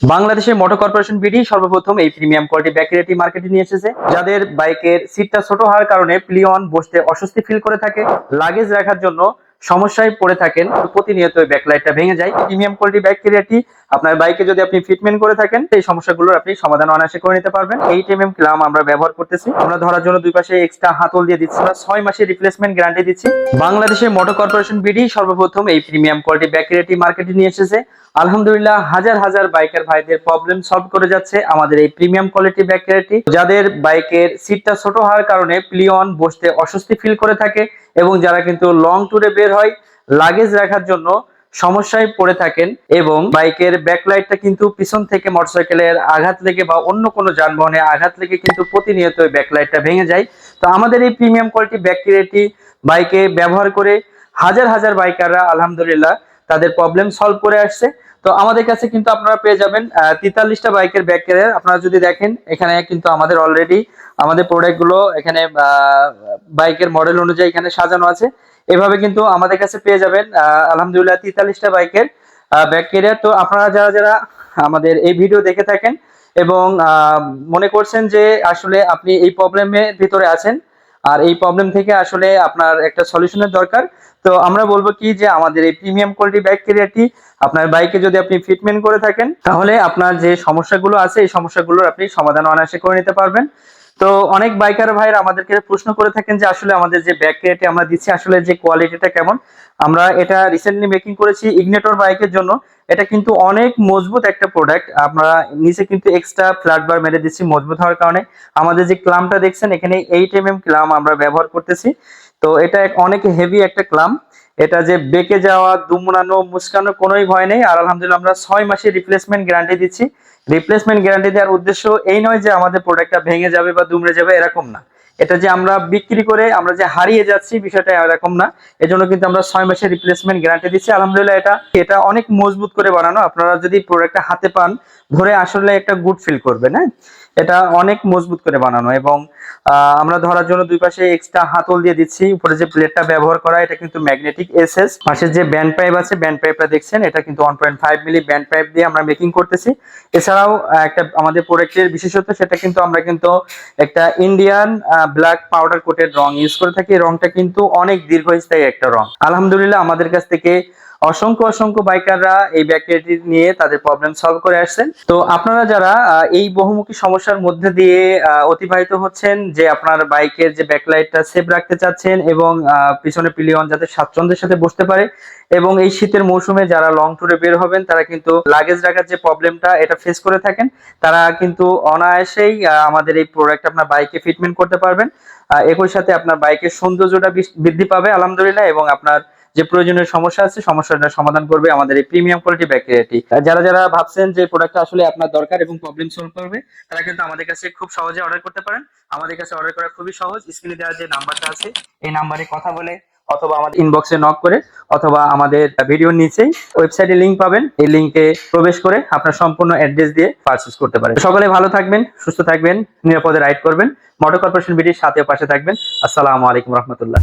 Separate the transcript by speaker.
Speaker 1: বাংলাদেশের motor corporation BD সর্বপ্রথম এই প্রিমিয়াম কোয়ালিটি ব্যাটারিটি মার্কেটে নিয়ে এসেছে। যাদের বাইকের সিটটা ছোট হওয়ার কারণে প্লিয়ন বসতে অস্বস্তি ফিল করে থাকে লাগেজ রাখার জন্য সমস্যায় পড়ে থাকেন প্রতিনিয়ত ব্যাকলাইটটা ভেঙে যায়। প্রিমিয়াম কোয়ালিটি ব্যাকটেরিয়াটি আপনার বাইকে যদি আপনি ফিটমেন্ট করে থাকেন এই সমস্যাগুলোর আপনি সমাধান অনায়াসে করে নিতে পারবেন। এইট এম এম ক্লাম আমরা ব্যবহার করতেছি। আমরা ধরার জন্য দুই পাশে এক্সট্রা হাতল দিয়ে দিচ্ছি আমরা ছয় মাসের রিপ্লেসমেন্ট গ্যারান্টি দিচ্ছি। বাংলাদেশের মোটর কর্পোরেশন বিডি সর্বপ্রথম এই প্রিমিয়াম কোয়ালিটি ব্যাকটেরিয়াটি মার্কেটে নিয়ে এসেছে। আলহামদুলিল্লাহ, হাজার হাজার বাইকার ভাইদের প্রবলেম সলভ করে যাচ্ছে আমাদের এই প্রিমিয়াম কোয়ালিটি ব্যাকটেরিয়াটি যাদের বাইকের সিটটা ছোট হওয়ার কারণে প্লিয়ন বসতে অস্বস্তি ফিল করে থাকে এবং যারা কিন্তু লং ট্যুরে বের হয় লাগেজ রাখার জন্য সমস্যায় পড়ে থাকেন এবং বাইকের ব্যাকলাইটটা কিন্তু পিছন থেকে মোটরসাইকেলের আঘাত লেগে বা অন্য কোনো যানবাহনে আঘাত লেগে কিন্তু প্রতিনিয়ত ওই ব্যাকলাইটটা ভেঙে যায়। তো আমাদের এই প্রিমিয়াম কোয়ালিটি ব্যাকটেরিয়াটি বাইকে ব্যবহার করে হাজার হাজার বাইকাররা আলহামদুলিল্লাহ তাদের প্রবলেম সলভ করে আসছে। তো আমাদের কাছে কিন্তু আপনারা পেয়ে যাবেন তেতাল্লিশটা বাইকের ব্যাক ক্যারিয়ার আপনারা যদি দেখেন, এখানে কিন্তু আমাদের অলরেডি আমাদের প্রোডাক্টগুলো এখানে বাইকের মডেল অনুযায়ী এখানে সাজানো আছে। এভাবে কিন্তু আমাদের কাছে পেয়ে যাবেন আলহামদুলিল্লাহ, তেতাল্লিশটা বাইকের ব্যাক ক্যারিয়ার তো আপনারা যারা যারা আমাদের এই ভিডিও দেখে থাকেন এবং মনে করছেন যে আসলে আপনি এই প্রবলেমের ভিতরে আছেন, আর এই প্রবলেম থেকে আসলে আপনার একটা সলিউশনের দরকার, তো আমরা বলব কি যে আমাদের এই প্রিমিয়াম কোয়ালিটি ব্যাক ক্যারিয়ারটি আপনার বাইকে যদি আপনি ফিটমেন্ট করে থাকেন, তাহলে আপনার যে সমস্যাগুলো আছে, এই সমস্যাগুলোর আপনি সমাধান অনায়াসে করে নিতে পারবেন। তো অনেক বাইকার ভাইরা আমাদেরকে প্রশ্ন করে থাকেন যে আসলে আমাদের যে ব্যাক ক্যারিয়ারটি আমরা দিচ্ছি, আসলে যে কোয়ালিটিটা কেমন? আমরা এটা রিসেন্টলি মেকিং করেছি ইগনেটর বাইকের জন্য। এটা কিন্তু অনেক মজবুত একটা প্রোডাক্ট আমরা নিচে কিন্তু এক্সট্রা ফ্ল্যাট বার মেরে দিচ্ছি মজবুত হওয়ার কারণে। আমাদের যে ক্লামটা দেখছেন, এখানে এইট এম এম ক্লাম আমরা ব্যবহার করতেছি। তো এটা অনেক হেভি একটা ক্লাম। এটা যে বেঁকে যাওয়া, দুমড়ানো, মুচকানো কোনোই ভয় নেই। আর আলহামদুলিল্লাহ আমরা ছয় মাসের রিপ্লেসমেন্ট গ্যারান্টি দিচ্ছি। রিপ্লেসমেন্ট গ্যারান্টি দেওয়ার উদ্দেশ্য এই নয় যে আমাদের প্রোডাক্টটা ভেঙে যাবে বা দুমড়ে যাবে, এরকম না। এটা যে আমরা বিক্রি করে আমরা যে হারিয়ে যাচ্ছি বিষয়টা এরকম না। এজন্য কিন্তু আমরা ছয় মাসের রিপ্লেসমেন্ট গ্যারান্টি দিচ্ছি। আলহামদুলিল্লাহ এটা এটা অনেক মজবুত করে বানানো। আপনারা যদি প্রোডাক্টটা হাতে পান, ধরে আসলে একটা গুড ফিল করবেন হ্যাঁ? এটা অনেক মজবুত করে বানানো এবং আমরা ধরার জন্য দুই পাশে এক্সট্রা হাতল দিয়ে দিচ্ছি। উপরে যে প্লেটটা ব্যবহার করা, এটা কিন্তু ম্যাগনেটিক এসএস পাশে যে ব্যান্ড পাইপ আছে ব্যান্ড পাইপটা দেখছেন, এটা কিন্তু one point five milli band pipe দিয়ে আমরা মেকিং করতেছি। এছাড়াও একটা আমাদের প্রোডাক্টের বিশেষত্ব, সেটা কিন্তু আমরা কিন্তু একটা ইন্ডিয়ান ব্ল্যাক পাউডার কোটেড রং ইউজ করে থাকি। রংটা কিন্তু অনেক দীর্ঘস্থায়ী একটা রং। আলহামদুলিল্লাহ, আমাদের কাছ থেকে অসংখ্য অসংখ্য বাইকাররা এই ব্যাকটেরিয়াটি নিয়ে তাদের প্রবলেম সলভ করে আসছেন। তো আপনারা যারা এই বহুমুখী সমস্যার মধ্যে দিয়ে অতিবাহিত হচ্ছেন যে আপনার বাইকের যে ব্যাকলাইটটা সেভ রাখতে চাচ্ছেন এবং পিছনে পিলিয়ন যাতে স্বাচ্ছন্দ্যের সাথে বসতে পারে এবং এই শীতের মৌসুমে যারা লং ট্যুরে বের হবেন, তারা কিন্তু লাগেজ রাখার যে প্রবলেমটা এটা ফেস করে থাকেন। তারা কিন্তু অনায়াসেই আমাদের এই প্রোডাক্ট আপনার বাইকে ফিটমেন্ট করতে পারবেন। একই সাথে আপনার বাইকের সৌন্দর্যটা বৃদ্ধি পাবে, আলহামদুলিল্লাহ, এবং আপনার যে প্রয়োজনীয় সমস্যা আছে, সমস্যাটা সমাধান করবে আমাদের এই প্রিমিয়াম কোয়ালিটি ব্যাকটেরিয়াটি যারা যারা ভাবছেন যে প্রোডাক্টটা আসলে আপনার দরকার এবং প্রবলেম সলভ করবে, তারা কিন্তু আমাদের কাছে খুব সহজে অর্ডার করতে পারেন। আমাদের কাছে অর্ডার করা খুবই সহজ। স্ক্রিনে দেওয়া যে নাম্বারটা আছে, এই নাম্বারে কথা বলে অথবা আমাদের ইনবক্সে নক করে অথবা আমাদের ভিডিওর নিচেই ওয়েবসাইটে লিংক পাবেন। এই লিংকে প্রবেশ করে আপনার সম্পূর্ণ অ্যাড্রেস দিয়ে পারচেস করতে পারেন। সকলে ভালো থাকবেন, সুস্থ থাকবেন, নিরাপদে রাইড করবেন। মোটর কর্পোরেশন বিডির সাথে পাশে থাকবেন। আসসালামু আলাইকুম রহমতুল্লাহ।